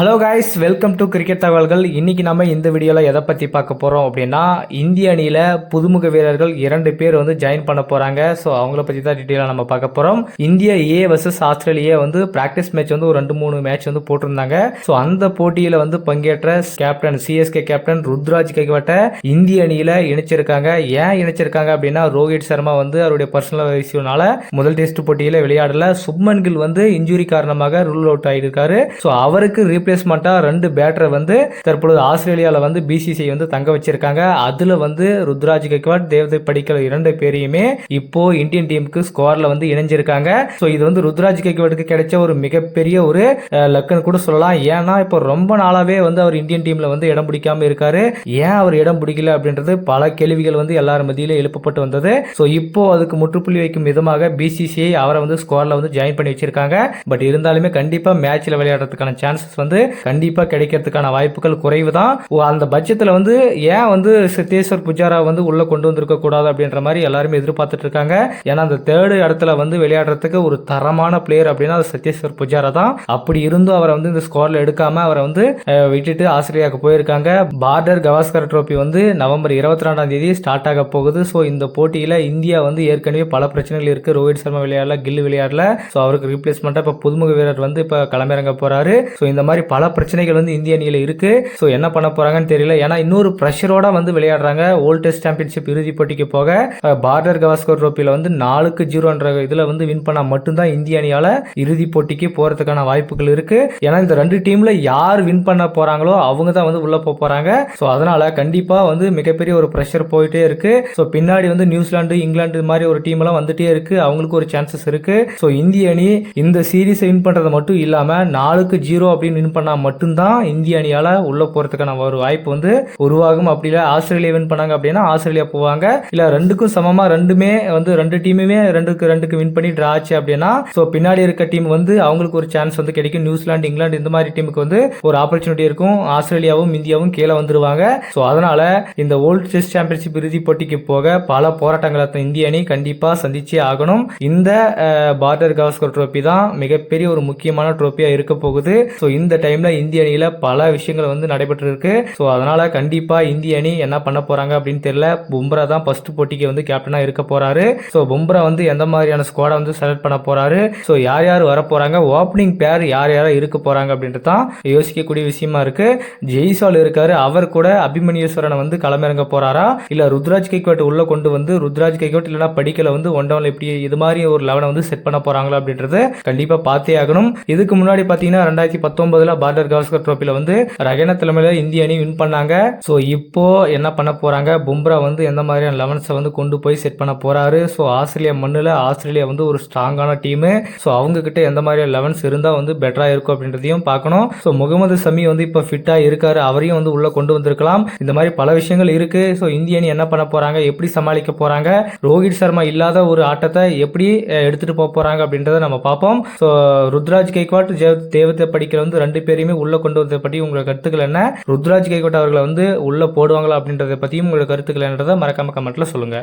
Hello guys welcome to cricket தகவல்கள் இன்றைக்கி நம்ம இந்த வீடியோவில் எதை பற்றி பார்க்க போகிறோம் அப்படின்னா இந்திய அணியில் புதுமுக வீரர்கள் இரண்டு பேர் வந்து ஜாயின் பண்ண போகிறாங்க ஸோ அவங்கள பற்றி தான் டீட்டெயிலாக நம்ம பார்க்க போகிறோம் இந்திய ஏ வர்சஸ் ஆஸ்திரேலியா வந்து ப்ராக்டிஸ் மேட்ச் வந்து ஒரு ரெண்டு மூணு மேட்ச் வந்து போட்டிருந்தாங்க. ஸோ அந்த போட்டியில் வந்து பங்கேற்ற கேப்டன் சிஎஸ்கே கேப்டன் ருத்ராஜ் கைவாட்டை இந்திய அணியில் இணைச்சிருக்காங்க. ஏன் இணைச்சிருக்காங்க அப்படின்னா ரோஹித் சர்மா வந்து அவருடைய பர்சனல் இஷ்யூனால முதல் டெஸ்ட் போட்டியில் விளையாடல. சுப்மன் கில் வந்து இன்ஜுரி காரணமாக ரூல் அவுட் ஆகியிருக்காரு ஸோ அவருக்கு ரீப்ளேஸ்மெண்ட்டாக ரெண்டு பேட்டரை வந்து தற்பொழுது ஆஸ்திரேலியாவில் வந்து பிசிசிஐ வந்து தங்க வச்சிருக்காங்க. அதில் வந்து ருத்ராஜ் கெக்வாட் தேவதை படிக்கல இரண்டு பேரையுமே இப்போ இந்தியன் டீமுக்கு ஸ்கோரில் வந்து இணைஞ்சிருக்காங்க. ஸோ இது வந்து ருத்ராஜ் கெக்வாட்டுக்கு கிடைச்ச ஒரு மிகப்பெரிய ஒரு லக்குன்னு கூட சொல்லலாம். ஏன்னா இப்போ ரொம்ப நாளாகவே வந்து அவர் இந்தியன் டீமில் வந்து இடம் பிடிக்காம இருக்காரு. ஏன் அவர் இடம் பிடிக்கல அப்படின்றது பல கேள்விகள் வந்து எல்லார் மத்தியில எழுப்பப்பட்டு வந்தது. ஸோ இப்போ அதுக்கு முற்றுப்புள்ளி வைக்கும் விதமாக பிசிசிஐ அவரை வந்து ஸ்கோரில் வந்து ஜாயின் பண்ணி வச்சிருக்காங்க. பட் இருந்தாலுமே கண்டிப்பாக மேட்ச்சில் விளையாடுறதுக்கான சான்சஸ் வந்து கண்டிப்பாக கிடைக்கிறதுக்கான வாய்ப்புகள் குறைவு தான் அந்த பட்சத்தில் வந்து ஏன் வந்து சித்தேஸ்வர் புஜாரா வந்து உள்ளே கொண்டு வந்திருக்க கூடாது அப்படின்ற மாதிரி எல்லாருமே எதிர்பார்த்துட்டு இருக்காங்க. ஏன்னா அந்த தேர்டு இடத்துல வந்து விளையாடுறதுக்கு ஒரு தரமான பிளேயர் அப்படின்னா அது சத்யேஸ்வர் புஜாரா தான். அப்படி இருந்தும் அவரை வந்து இந்த ஸ்குவாட்ல எடுக்காம அவரை வந்து விட்டுட்டு ஆஸ்திரேலியாவுக்கு போயிருக்காங்க. பார்டர் கவாஸ்கர் ட்ரோபி வந்து நவம்பர் இருபத்தி ரெண்டாம் தேதி ஸ்டார்ட் ஆக போகுது. ஸோ இந்த போட்டியில் இந்தியா வந்து ஏற்கனவே பல பிரச்சனைகள் இருக்கு. ரோஹித் சர்மா விளையாடல கில் விளையாடல. ஸோ அவருக்கு ரீப்ளேஸ்மெண்ட்டாக இப்போ புதுமுக வீரர் வந்து இப்போ களமிறங்க போறாரு. ஸோ இந்த மாதிரி பல பிரச்சனைகள் வந்து இந்திய அணியில் இருக்குது ஸோ என்ன பண்ண போறாங்கன்னு தெரியல. ஏன்னா இன்னொரு ப்ரெஷரோட வந்து விளையாடுறாங்க. ஓல்ட் டெஸ்ட் சாம்பியன்ஷிப் இறுதிப் போட்டிக்கு போக பார்டர் கவாஸ்கர் ட்ரோப்பியில் வந்து நாலுக்கு ஜீரோன்ற இதில் வந்து வின் பண்ணால் மட்டும்தான் இந்திய அணியால் இறுதி போட்டிக்கு போகிறதுக்கான வாய்ப்புகள் இருக்குது ஏன்னா இந்த ரெண்டு டீமில் யார் வின் பண்ண போகிறாங்களோ அவங்க தான் வந்து உள்ளே போக போகிறாங்க ஸோ அதனால் கண்டிப்பாக வந்து மிகப்பெரிய ஒரு ப்ரெஷர் போயிட்டே இருக்கு. ஸோ பின்னாடி வந்து நியூசிலாந்து இங்கிலாந்து இது மாதிரி ஒரு டீம் எல்லாம் வந்துட்டே இருக்கு. அவங்களுக்கு ஒரு சான்சஸ் இருக்கு. ஸோ இந்திய அணி இந்த சீரீஸை வின் பண்ணுறது மட்டும் இல்லாமல் நாலுக்கு ஜீரோ அப்படின்னு வின் பண்ணால் மட்டும்தான் இந்திய அணியால் உள்ளே போகிறதுக்கான ஒரு வாய்ப்பு வந்து உருவாகும். அப்படி இல்லை ஆஸ்திரேலியா வின் பண்ணாங்க அப்படின்னா ஆஸ்திரேலியா போவாங்க. இல்லை ரெண்டுக்கும் சமமாக ரெண்டுமே வந்து ரெண்டு டீமுமே ரெண்டுக்கு ரெண்டுக்கு வின் பண்ணி ட்ரா ஆச்சு அப்படின்னா ஸோ பின்னாடி இருக்க டீம் வந்து அவங்களுக்கு ஒரு சான்ஸ் வந்து கிடைக்கும். நியூசிலாந்து இங்கிலாந்து இந்த மாதிரி டீமுக்கு வந்து ஒரு ஆப்பர்ச்சுனிட்டி இருக்கும். ஆஸ்திரேலியாவும் இந்தியாவும் கீழே வந்துருவாங்க. ஸோ அதனால இந்த வேர்ல்டு டெஸ்ட் சாம்பியன்ஷிப் இறுதிப் போட்டிக்கு போக பல போராட்டங்களை இந்திய அணி கண்டிப்பாக சந்திச்சே ஆகணும். இந்த பார்டர் கவாஸ்கர் ட்ரோஃபி தான் மிகப்பெரிய ஒரு முக்கியமான ட்ரோஃபியாக இருக்க போகுது. ஸோ இந்த டைம்ல இந்திய அணியில பல விஷயங்கள் வந்து நடைபெற்றிருக்கு. ஸோ அதனால கண்டிப்பா இந்திய அணி என்ன பண்ண போறாங்க அப்படின்னு தெரியல. பும்ரா தான் ஃபர்ஸ்ட் போட்டிக்கு வந்து கேப்டனா இருக்க போறாரு. ஸோ பும்ரா வந்து எந்த மாதிரியான ஸ்குவாடை வந்து செலக்ட் பண்ண போறாரு? ஸோ யார் யார் வர போறாங்க? ஓப்பனிங் பேர் யார் யாரா இருக்க போறாங்க அப்படின்றது தான் யோசிக்கக்கூடிய விஷயமா இருக்கு. ஜெய்சால் இருக்காரு. அவர் கூட அபிமன்யேஸ்வரனை வந்து களமிறங்க போறாரா? இல்ல ருத்ராஜ் கைக்வாட் உள்ள கொண்டு வந்து ருத்ராஜ் கைக்வாட் இல்லைன்னா படிக்கல வந்து ஒன் டவுன்ல எப்படி இது மாதிரி ஒரு லெவனை வந்து செட் பண்ண போறாங்களா அப்படின்றத கண்டிப்பா பார்த்தே ஆகணும். இதுக்கு முன்னாடி பாத்தீங்கன்னா ரெண்டாயிரத்தி பத்தொன்பதுல பார்டர் கவாஸ்கர் ட்ரோபில வந்து ரகன தலைமையில இந்திய அணி வின் பண்ணாங்க. ஸோ இப்போ என்ன பண்ண போறாங்க? பும்ரா வந்து எந்த மாதிரியான லெவன்ஸை வந்து கொண்டு போய் செட் பண்ண போறாரு? ஸோ ஆஸ்திரேலியா மண்ணில் ஆஸ்திரேலியா வந்து ஒரு ஸ்ட்ராங்கான டீமு ஸோ அவங்க கிட்ட எந்த மாதிரியான லெவன்ஸ் இருந்தால் வந்து பெட்டராக இருக்கும் அப்படின்றதையும் பார்க்கணும். ஸோ முகமது சமி வந்து இப்போ ஃபிட்டாக இருக்காரு. அவரையும் வந்து உள்ள கொண்டு வந்திருக்கலாம். இந்த மாதிரி பல விஷயங்கள் இருக்கு. ஸோ இந்திய அணி என்ன பண்ண போறாங்க? எப்படி சமாளிக்க போறாங்க? ரோஹித் சர்மா இல்லாத ஒரு ஆட்டத்தை எப்படி எடுத்துகிட்டு எடுத்துட்டு போக போறாங்க அப்படின்றத நம்ம பார்ப்போம். ஸோ ருத்ராஜ் கைக்வாட் தேவத்தை படிக்கிற வந்து ரெண்டு பேரையுமே உள்ள கொண்டு வந்ததை பற்றி உங்களோட கருத்துக்கள் என்ன? ருத்ராஜ் கைக்வாட் அவர்களை வந்து உள்ள போடுவாங்களா அப்படின்றத பற்றியும் உங்களோட கருத்துக்கள் என்னன்றதை மறக்காம கமெண்ட்ல சொல்லுங்க.